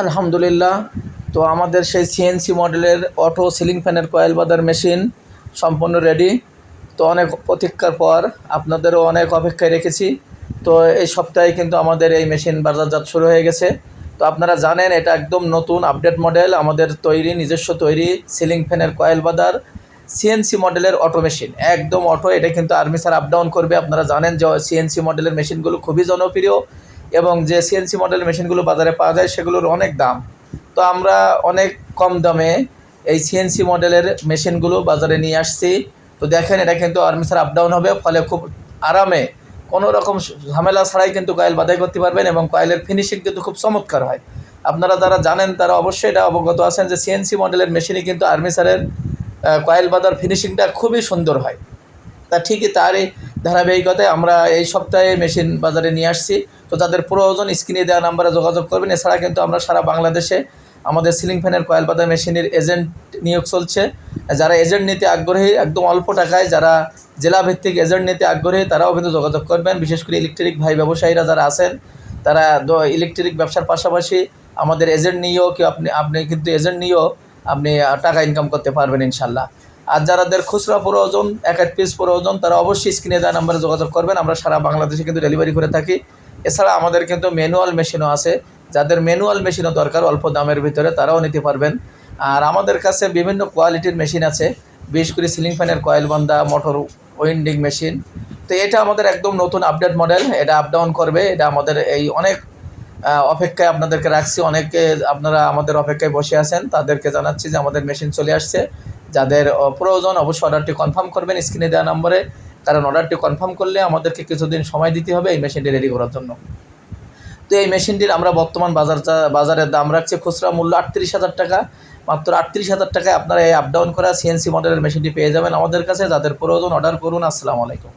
আলহামদুলিল্লাহ। তো আমাদের সেই সিএনসি মডেলের অটো সিলিং ফ্যানের কয়েল বাদার মেশিন সম্পূর্ণ রেডি তো অনেক প্রতীক্ষার পর আপনাদেরও অনেক অপেক্ষায় রেখেছি। তো এই সপ্তাহে কিন্তু আমাদের এই মেশিন বাজারজাত শুরু হয়ে গেছে। তো আপনারা জানেন, এটা একদম নতুন আপডেট মডেল আমাদের তৈরি, নিজস্ব তৈরি সিলিং ফ্যানের কয়েল বাদার সিএনসি মডেলের অটো মেশিন একদম অটো এটা কিন্তু আর্মিসার আপ ডাউন করবে। আপনারা জানেন যে সিএনসি মডেলের মেশিনগুলো খুবই জনপ্রিয়। এবং যে সিএনসি মডেলের মেশিনগুলো বাজারে পাওয়া যায়, সেগুলোর অনেক দাম। তো আমরা অনেক কম দামে এই সিএনসি মডেলের মেশিনগুলো বাজারে নিয়ে আসছি। তো দেখেন, এটা কিন্তু আর্মিসার আপ ডাউন হবে, ফলে খুব আরামে কোনো রকম ঝামেলা ছাড়াই কিন্তু কয়েল বাধাই করতে পারবেন এবং কয়েলের ফিনিশিং কিন্তু খুব চমৎকার হয়। আপনারা যারা জানেন, তারা অবশ্যই এটা অবগত আছেন যে সিএনসি মডেলের মেশিনে কিন্তু আর্মিসারের কয়েল বাদার ফিনিশিংটা খুবই সুন্দর হয়। তা ঠিকই তারই ধারাবাহিকতায় আমরা এই সপ্তাহে মেশিন বাজারে নিয়ে আসছি। তো তাদের প্রয়োজন স্ক্রিনে দেওয়া নাম্বারে যোগাযোগ করবেন। এছাড়া কিন্তু আমরা সারা বাংলাদেশে আমাদের সিলিং ফ্যানের কয়েল বাদার মেশিনের এজেন্ট নিয়োগ চলছে। যারা এজেন্ট নিতে আগ্রহী, একদম অল্প টাকায় যারা জেলাভিত্তিক এজেন্ট নিতে আগ্রহী, তারাও কিন্তু যোগাযোগ করবেন। বিশেষ করে ইলেকট্রিক ভাই ব্যবসায়ীরা যারা আছেন, তারা ইলেকট্রিক ব্যবসার পাশাপাশি আমাদের এজেন্ট নিয়েও কি আপনি আপনি কিন্তু এজেন্ট নিয়েও আপনি টাকা ইনকাম করতে পারবেন ইনশাল্লাহ। আর যারাদের খুচরা প্রয়োজন, এক এক পিস প্রয়োজন, তারা অবশ্যই স্ক্রিনে দেওয়া নাম্বারে যোগাযোগ করবেন। আমরা সারা বাংলাদেশে কিন্তু ডেলিভারি করে থাকি। এছাড়া আমাদের কিন্তু ম্যানুয়াল মেশিনও আছে। যাদের ম্যানুয়াল মেশিনও দরকার, অল্প দামের ভিতরে তারাও নিতে পারবেন। আর আমাদের কাছে বিভিন্ন কোয়ালিটির মেশিন আছে। বিশেষ করে সিলিং ফ্যানের কয়েল বান্ধা মোটর উইন্ডিং মেশিন তো এটা আমাদের একদম নতুন আপডেট মডেল এটা আপ ডাউন করবে। এটা আমাদের এই অনেক অপেক্ষায় আপনাদেরকে রাখছি। অনেকে আপনারা আমাদের অপেক্ষায় বসে আছেন। তাদেরকে জানাচ্ছি যে আমাদের মেশিন চলে আসছে। যাদের প্রয়োজন অবশ্যই অর্ডারটি কনফার্ম করবেন স্ক্রিনে দেওয়া নম্বরে। কারণ অর্ডারটি কনফার্ম করলে আমাদেরকে কিছুদিন সময় দিতে হবে এই মেশিনটি রেডি করার জন্য। তো এই মেশিনটির আমরা বর্তমান বাজার বাজারের দাম রাখছি খুচরা মূল্য আটত্রিশ হাজার টাকা। মাত্র আটত্রিশ হাজার টাকায় আপনারা এই আপ ডাউন করা সিএনসি মডেলের মেশিনটি পেয়ে যাবেন আমাদের কাছে। যাদের প্রয়োজন অর্ডার করুন। আসসালামু আলাইকুম।